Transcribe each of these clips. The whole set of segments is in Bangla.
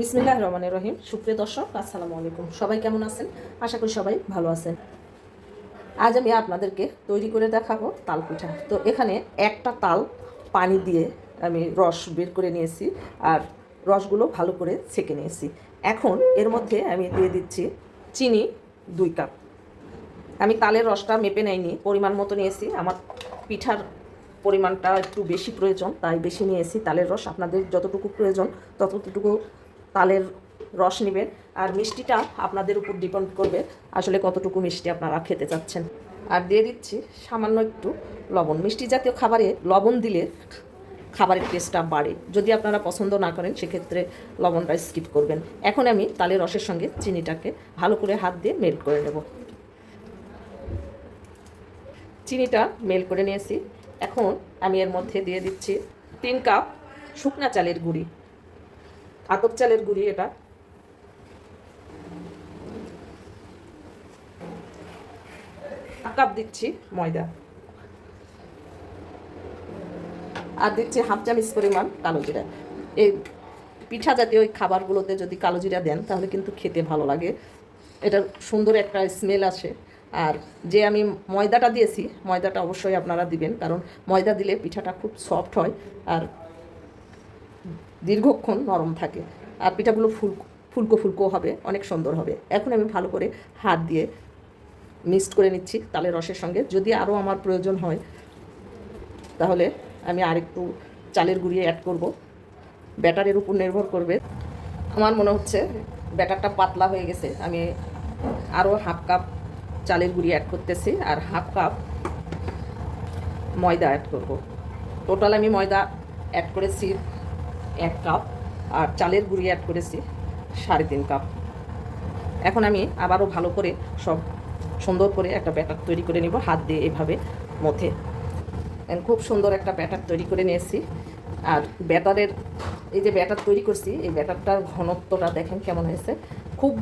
বিসমিল্লাহ রহমানের রহিম। সুপ্রিয় দর্শক, আসসালামু আলাইকুম। সবাই কেমন আছেন? আশা করি সবাই ভালো আছেন। আজ আমি আপনাদেরকে তৈরি করে দেখাবো তাল পিঠা। তো এখানে একটা তাল পানি দিয়ে আমি রস বের করে নিয়েছি আর রসগুলো ভালো করে ছেঁকে নিয়েছি। এখন এর মধ্যে আমি দিয়ে দিচ্ছি চিনি দুই কাপ। আমি তালের রসটা মেপে নেয়নি পরিমাণ মতো নিয়েছি। আমার পিঠার পরিমাণটা একটু বেশি প্রয়োজন, তাই বেশি নিয়েছি তালের রস। আপনাদের যতটুকু প্রয়োজন, ততটুকু তালের রস নেবেন আর মিষ্টিটা আপনাদের উপর ডিপেন্ড করবে আসলে কতটুকু মিষ্টি আপনারা খেতে চাচ্ছেন। আর দিয়ে দিচ্ছি সামান্য একটু লবণ। মিষ্টি জাতীয় খাবারে লবণ দিলে খাবারের টেস্টটা বাড়ে। যদি আপনারা পছন্দ না করেন, সেক্ষেত্রে লবণটা স্কিপ করবেন। এখন আমি তালের রসের সঙ্গে চিনিটাকে ভালো করে হাত দিয়ে মেল্ট করে নেব। চিনিটা মেল করে নিয়েছি। এখন আমি এর মধ্যে দিয়ে দিচ্ছি তিন কাপ শুকনা চালের গুঁড়ি। আতপ চালের গুঁড়ি এটা। কাপ দিচ্ছি ময়দা। আর দিচ্ছি হাফ চামচ পরিমাণ কালো জিরা। এই পিঠা জাতীয় ওই খাবারগুলোতে যদি কালো জিরা দেন, তাহলে কিন্তু খেতে ভালো লাগে। এটার সুন্দর একটা স্মেল আসে। আর যে আমি ময়দাটা দিয়েছি, ময়দাটা অবশ্যই আপনারা দিবেন, কারণ ময়দা দিলে পিঠাটা খুব সফট হয়। আর দীর্ঘক্ষণ নরম থাকে। আর পিঠাগুলো ফুল, ফুলকো ফুলকো হবে, অনেক সুন্দর হবে। এখন আমি ভালো করে হাত দিয়ে মিক্সড করে নিচ্ছি তালের রসের সঙ্গে। যদি আরও আমার প্রয়োজন হয়, তাহলে আমি আরেকটু চালের গুঁড়িয়ে অ্যাড করব। ব্যাটারের উপর নির্ভর করবে। আমার মনে হচ্ছে ব্যাটারটা পাতলা হয়ে গেছে। আমি আরও হাফ কাপ চালের গুঁড়ি অ্যাড করতেছি আর হাফ কাপ ময়দা অ্যাড করব। টোটাল আমি ময়দা অ্যাড করেছি এক কাপ, আর চালের গুঁড়ি অ্যাড করেছি সাড়ে তিন কাপ। এখন আমি আবারও ভালো করে সব সুন্দর করে একটা ব্যাটার তৈরি করে নিব, হাত দিয়ে এভাবে মধ্যে খুব সুন্দর একটা ব্যাটার তৈরি করে নিয়েছি। আর ব্যাটারের এই যে ব্যাটার তৈরি করছি, এই ব্যাটারটার ঘনত্বটা দেখেন কেমন হয়েছে। খুব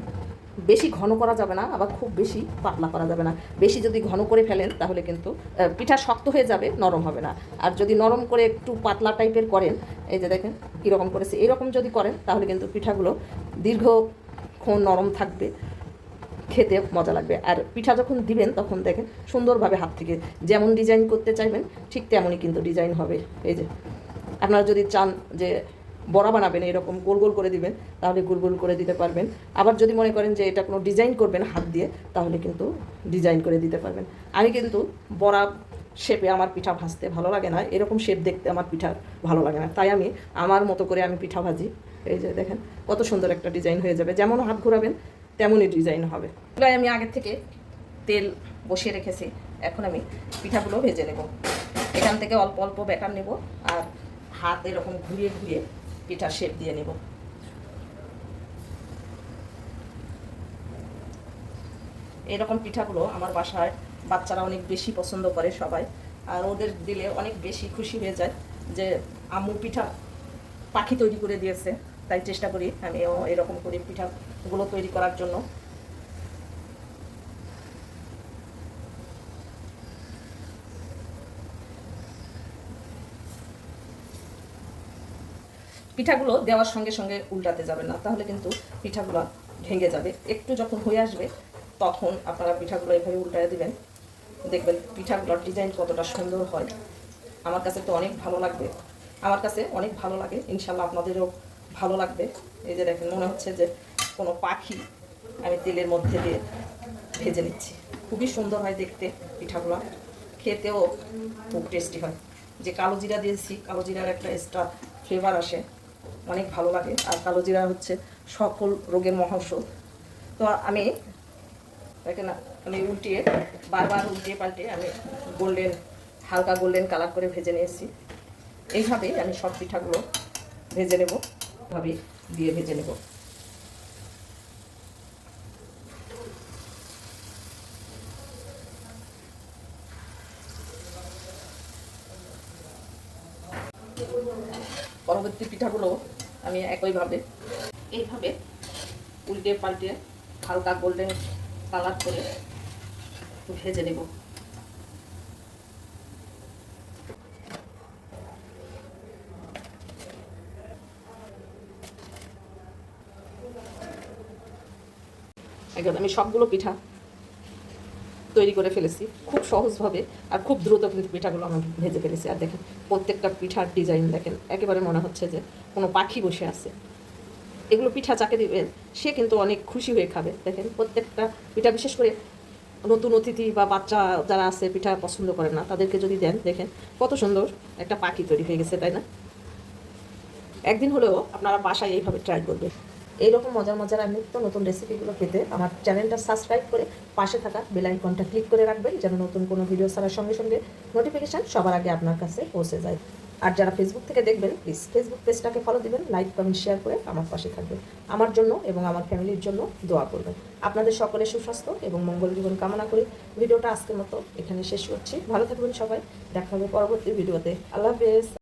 বেশি ঘন করা যাবে না, আবার খুব বেশি পাতলা করা যাবে না। বেশি যদি ঘন করে ফেলেন, তাহলে কিন্তু পিঠা শক্ত হয়ে যাবে, নরম হবে না। আর যদি নরম করে একটু পাতলা টাইপের করেন, এই যে দেখেন কীরকম করেছে এরকম যদি করেন, তাহলে কিন্তু পিঠাগুলো দীর্ঘক্ষণ নরম থাকবে, খেতে মজা লাগবে। আর পিঠা যখন দিবেন, তখন দেখেন সুন্দরভাবে হাত থেকে যেমন ডিজাইন করতে চাইবেন, ঠিক তেমনই কিন্তু ডিজাইন হবে। এই যে, আপনারা যদি চান যে বড়া বানাবেন, এরকম গোল গোল করে দিবেন, তাহলে গোল গোল করে দিতে পারবেন। আবার যদি মনে করেন যে এটা কোনো ডিজাইন করবেন হাত দিয়ে, তাহলে কিন্তু ডিজাইন করে দিতে পারবেন। আমি কিন্তু বড়া শেপে আমার পিঠা ভাজতে ভালো লাগে না, এরকম শেপ দেখতে আমার পিঠা ভালো লাগে না। তাই আমি আমার মতো করে আমি পিঠা ভাজি। এই যে দেখেন, কত সুন্দর একটা ডিজাইন হয়ে যাবে। যেমন হাত ঘোরাবেন, তেমনই ডিজাইন হবে। এগুলো আমি আগে থেকে তেল বসিয়ে রেখেছি। এখন আমি পিঠাগুলো ভেজে নেব। এখান থেকে অল্প অল্প ব্যাটার নেব, আর হাত এরকম ঘুরিয়ে ঘুরিয়ে পিঠার শেপ দিয়ে নেব। এরকম পিঠাগুলো আমার বাসায় বাচ্চারা অনেক বেশি পছন্দ করে সবাই, আর ওদের দিলে অনেক বেশি খুশি হয়ে যায় যে আম্মু পিঠা পাখি তৈরি করে দিয়েছে, তাই চেষ্টা করি আমিও এরকম করে পিঠাগুলো তৈরি করার জন্য। পিঠাগুলো দেওয়ার সঙ্গে সঙ্গে উল্টাতে যাবে না, তাহলে কিন্তু পিঠাগুলো ভেঙে যাবে। একটু যখন হয়ে আসবে, তখন আপনারা পিঠাগুলো এভাবে উল্টায় দেবেন। দেখবেন পিঠাগুলোর ডিজাইন কতটা সুন্দর হয়। আমার কাছে তো অনেক ভালো লাগবে। আমার কাছে অনেক ভালো লাগে। ইনশাল্লাহ আপনাদেরও ভালো লাগবে। এই যে দেখেন, মনে হচ্ছে যে কোনো পাখি আমি তেলের মধ্যে দিয়ে ভেজে নিচ্ছি। খুবই সুন্দর হয় দেখতে পিঠাগুলো। খেতেও খুব টেস্টি হয়। যে কালো জিরা দিয়েছি, কালো জিরার একটা এক্সট্রা ফ্লেভার আসে। অনেক ভালো লাগে। আর কালো জিরা হচ্ছে সকল রোগের মহৌষধ তো আমি দেখেন আমি উল্টিয়ে, বারবার উল্টিয়ে পাল্টে আমি গোল্ডেন হালকা গোল্ডেন কালার করে ভেজে নিয়েছি। এইভাবেই আমি সব পিঠাগুলো ভেজে নেব। ভাবে দিয়ে ভেজে নেব। পরবর্তী পিঠাগুলো আমি একইভাবে, এইভাবে উল্টে পাল্টে হালকা গোল্ডেন কালার করে ভেজে নেব। একদম, আমি সবগুলো পিঠা তৈরি করে ফেলেছি, খুব সহজভাবে আর খুব দ্রুত কিন্তু পিঠাগুলো আমি ভেজে ফেলেছি। আর দেখেন, প্রত্যেকটা পিঠার ডিজাইন দেখেন, একেবারে মনে হচ্ছে যে কোনো পাখি বসে আছে। এগুলো পিঠা যাকে দিবেন সে কিন্তু অনেক খুশি হয়ে খাবে। দেখেন, প্রত্যেকটা পিঠা, বিশেষ করে নতুন অতিথি বা বাচ্চা যারা আছে, পিঠা পছন্দ করে না, তাদেরকে যদি দেন, দেখেন কত সুন্দর একটা পাখি তৈরি হয়ে গেছে, তাই না? একদিন হলেও আপনারা বাসায় এইভাবে ট্রাই করবেন। এইরকম মজার মজার আর নিত্য নতুন রেসিপিগুলো পেতে আমার চ্যানেলটা সাবস্ক্রাইব করে পাশে থাকা বেল আইকনটা ক্লিক করে রাখবেন, যেন নতুন কোনো ভিডিও ছাড়ার সঙ্গে সঙ্গে নোটিফিকেশান সবার আগে আপনার কাছে পৌঁছে যায়। আর যারা ফেসবুক থেকে দেখবেন প্লিজ ফেসবুক পেজটাকে ফলো দিবেন লাইক কমেন্ট শেয়ার করে আমার পাশে থাকবেন। আমার জন্য এবং আমার ফ্যামিলির জন্য দোয়া করবেন। আপনাদের সকলের সুস্বাস্থ্য এবং মঙ্গল জীবন কামনা করে ভিডিওটা আজকের মতো এখানে শেষ করছি। ভালো থাকবেন সবাই। দেখা হবে পরবর্তী ভিডিওতে আল্লাহ হাফেজ।